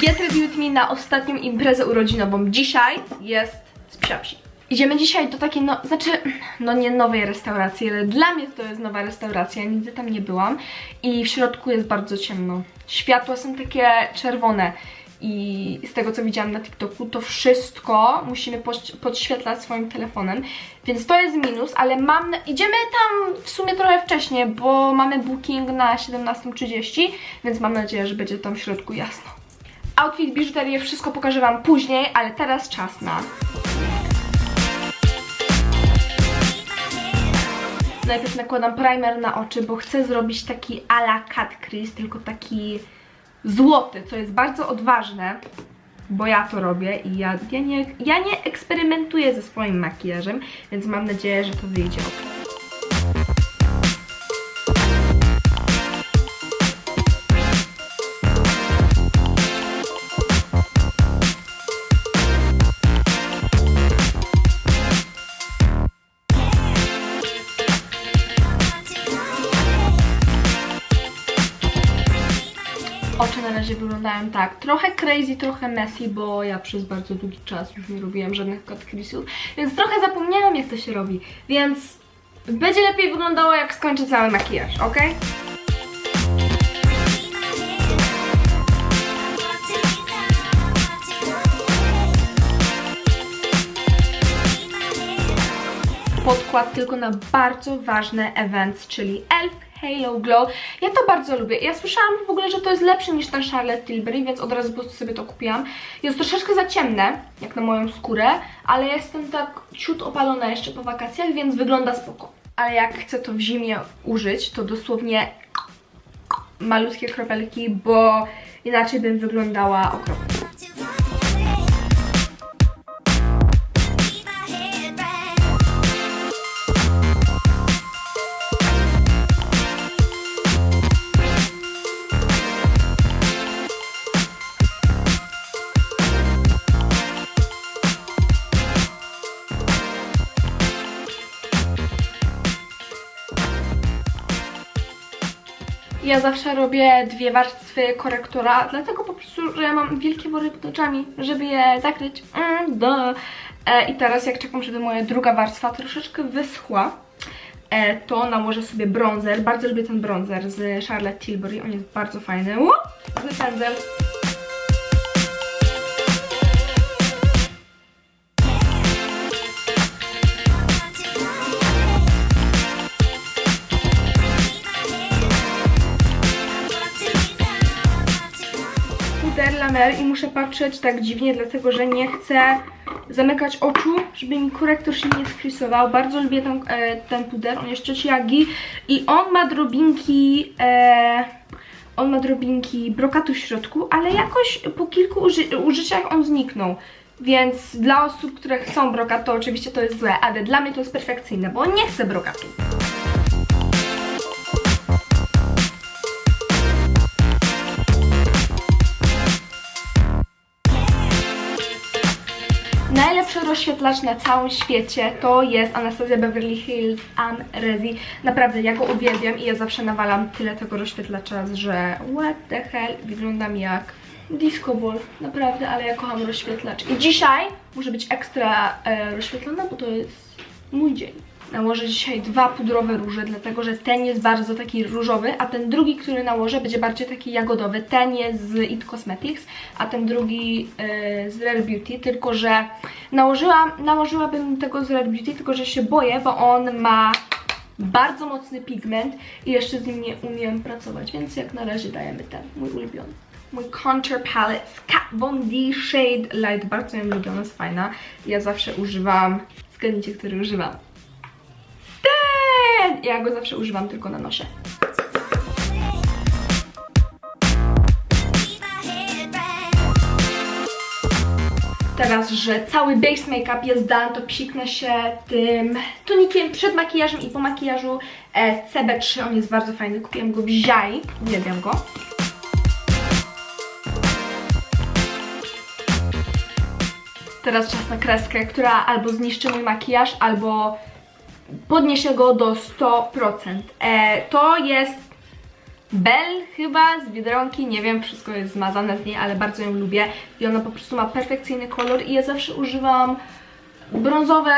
With Me na ostatnią imprezę urodzinową. Dzisiaj jest z psiapsi. Idziemy dzisiaj do takiej, no, znaczy, no nie nowej restauracji, ale dla mnie to jest nowa restauracja, nigdy tam nie byłam i w środku jest bardzo ciemno. Światła są takie czerwone i z tego co widziałam na TikToku, to wszystko musimy podświetlać swoim telefonem, więc to jest minus, ale mam, idziemy tam w sumie trochę wcześniej, bo mamy booking na 17.30, więc mam nadzieję, że będzie tam w środku jasno. Outfit, biżuterię, wszystko pokażę Wam później, ale teraz czas na Najpierw nakładam primer na oczy, bo chcę zrobić taki a la cat crease, tylko taki złoty, co jest bardzo odważne, bo ja to robię i ja, ja, nie, ja nie eksperymentuję ze swoim makijażem, więc mam nadzieję, że to wyjdzie ok. Oczy na razie wyglądają tak, trochę crazy, trochę messy, bo ja przez bardzo długi czas już nie robiłam żadnych cut crease'ów, więc trochę zapomniałam jak to się robi, więc będzie lepiej wyglądało jak skończę cały makijaż, ok? podkład tylko na bardzo ważne events, czyli ELF Halo Glow. Ja to bardzo lubię. Ja słyszałam w ogóle, że to jest lepsze niż ten Charlotte Tilbury, więc od razu po prostu sobie to kupiłam. Jest troszeczkę za ciemne, jak na moją skórę, ale jestem tak ciut opalona jeszcze po wakacjach, więc wygląda spoko. Ale jak chcę to w zimie użyć, to dosłownie malutkie kropelki, bo inaczej bym wyglądała okropnie. Ja zawsze robię dwie warstwy korektora, dlatego po prostu, że ja mam wielkie wory pod oczami, żeby je zakryć. Mm, duh. e, I teraz jak czekam, żeby moja druga warstwa troszeczkę wyschła, e, to nałożę sobie bronzer. Bardzo lubię ten bronzer z Charlotte Tilbury, on jest bardzo fajny. Zły pędzel. I muszę patrzeć tak dziwnie, dlatego że nie chcę zamykać oczu, żeby mi korektor się nie skrysował. Bardzo lubię ten, e, ten puder, on jest trzeci Yagi i on ma drobinki... E, on ma drobinki brokatu w środku, ale jakoś po kilku uży użyciach on zniknął. Więc dla osób, które chcą brokat, to oczywiście to jest złe, ale dla mnie to jest perfekcyjne, bo nie chcę brokatu. Najlepszy rozświetlacz na całym świecie to jest Anastasia Beverly Hills Unrezi. Naprawdę, ja go uwielbiam i ja zawsze nawalam tyle tego rozświetlacza, że what the hell, wyglądam jak disco ball. Naprawdę, ale ja kocham rozświetlacz. I dzisiaj muszę być ekstra e, rozświetlona, bo to jest mój dzień. Nałożę dzisiaj dwa pudrowe róże, dlatego że ten jest bardzo taki różowy, a ten drugi, który nałożę, będzie bardziej taki jagodowy. Ten jest z It Cosmetics, a ten drugi e, z Rare Beauty, tylko że nałożyłam, nałożyłabym tego z Rare Beauty, tylko że się boję, bo on ma bardzo mocny pigment i jeszcze z nim nie umiem pracować, więc jak na razie dajemy ten, mój ulubiony. Mój contour palette z Kat Von D Shade Light, bardzo ją lubię, ona jest fajna. Ja zawsze używam, zgadnijcie, który używam. Ja go zawsze używam tylko na nosie. Teraz, że cały base makeup jest done, to psiknę się tym tonikiem przed makijażem i po makijażu e, CB3. On jest bardzo fajny, kupiłam go w Ziai, uwielbiam go. Teraz czas na kreskę, która albo zniszczy mój makijaż, albo podniesie go do 100%. E, to jest Bell chyba z Biedronki, nie wiem, wszystko jest zmazane z niej, ale bardzo ją lubię i ona po prostu ma perfekcyjny kolor i ja zawsze używam brązowe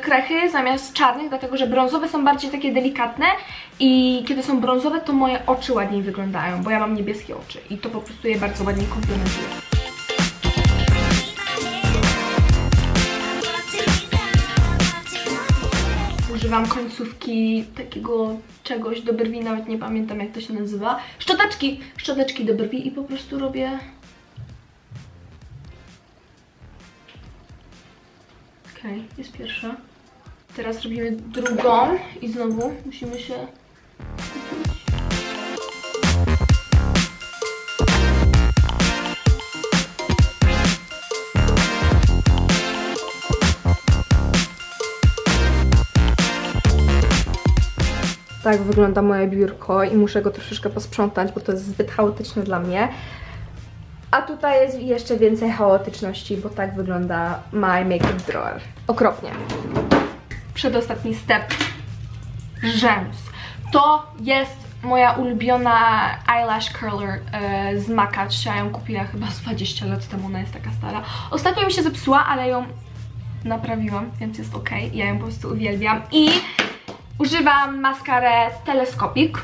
krechy zamiast czarnych, dlatego że brązowe są bardziej takie delikatne i kiedy są brązowe, to moje oczy ładniej wyglądają, bo ja mam niebieskie oczy i to po prostu je bardzo ładnie komplementuje. Używam końcówki takiego czegoś do brwi, nawet nie pamiętam jak to się nazywa. Szczoteczki! Szczoteczki do brwi i po prostu robię... Okej, jest pierwsza. Teraz robimy drugą i znowu musimy się Tak wygląda moje biurko i muszę go troszeczkę posprzątać, bo to jest zbyt chaotyczne dla mnie. A tutaj jest jeszcze więcej chaotyczności, bo tak wygląda my makeup drawer. Okropnie. Przedostatni step. Rzęs. To jest moja ulubiona eyelash curler e, z Maca. Ja ją kupiłam chyba z 20 lat temu, ona jest taka stara. Ostatnio mi się zepsuła, ale ją naprawiłam, więc jest ok. Ja ją po prostu uwielbiam. I używam maskarę Teleskopik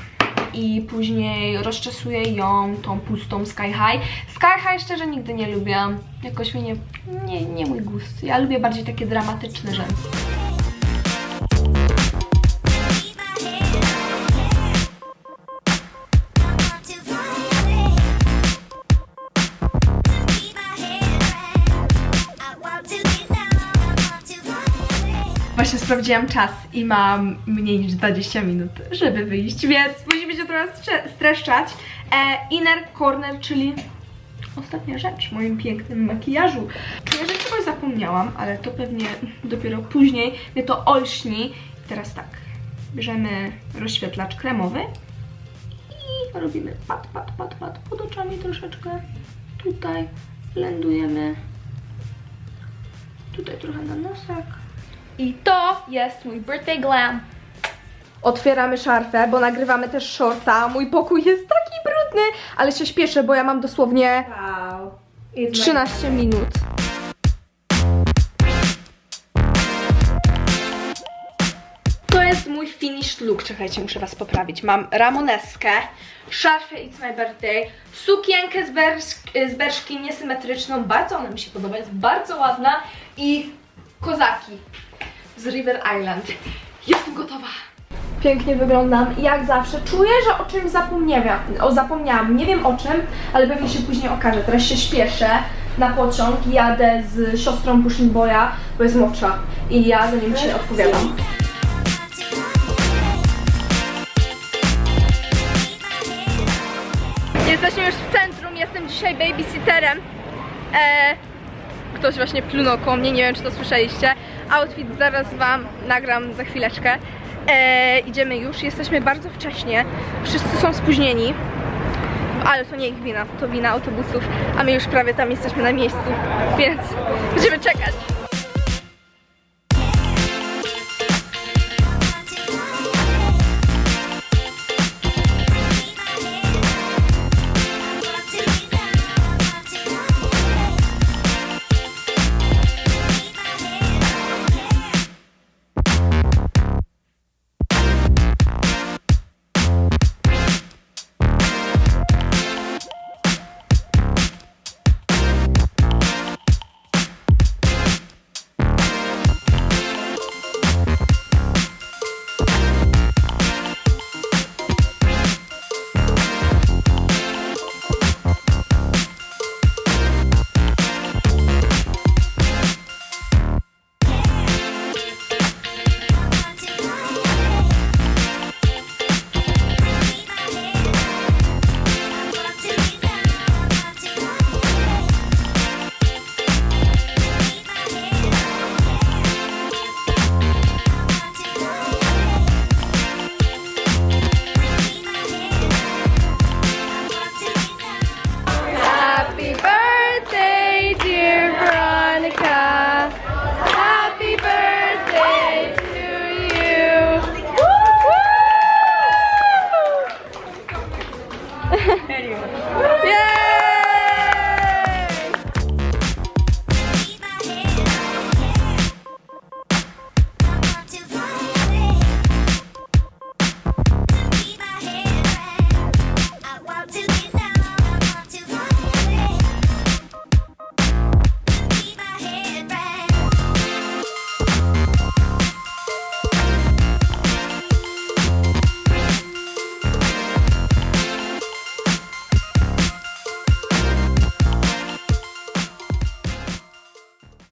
i później rozczesuję ją tą pustą Sky High. Sky High szczerze nigdy nie lubiłam. Jakoś mnie nie, nie, nie mój gust. Ja lubię bardziej takie dramatyczne rzęsy. Sprawdziłam czas i mam mniej niż 20 minut, żeby wyjść, więc musimy się strze- streszczać. E, inner corner, czyli ostatnia rzecz w moim pięknym makijażu. Czuję, że czegoś zapomniałam, ale to pewnie dopiero później mnie to olśni. Teraz tak, bierzemy rozświetlacz kremowy i robimy pat, pat, pat, pat pod oczami troszeczkę. Tutaj blendujemy. Tutaj trochę na nosek. I to jest mój birthday glam. Otwieramy szarfę, bo nagrywamy też shorta. Mój pokój jest taki brudny, ale się śpieszę, bo ja mam dosłownie Wow. It's 13 minut. To jest mój finished look. Czekajcie, muszę was poprawić. Mam ramoneskę, szarfę It's My Birthday, sukienkę z, bersz- z berszki niesymetryczną. Bardzo ona mi się podoba, jest bardzo ładna i kozaki z River Island. Jestem gotowa. Pięknie wyglądam i jak zawsze czuję, że o czymś zapomniałam. O, zapomniałam. Nie wiem o czym, ale pewnie się później okaże. Teraz się śpieszę na pociąg. Jadę z siostrą Pushing Boya, bo jest młodsza. I ja za nim się odpowiadam. Jesteśmy już w centrum, jestem dzisiaj babysitterem. E, ktoś właśnie plunął koło mnie, nie wiem czy to słyszeliście. Outfit zaraz wam nagram za chwileczkę. E, idziemy już, jesteśmy bardzo wcześnie, wszyscy są spóźnieni. Ale to nie ich wina, to wina autobusów, a my już prawie tam jesteśmy na miejscu, więc będziemy czekać.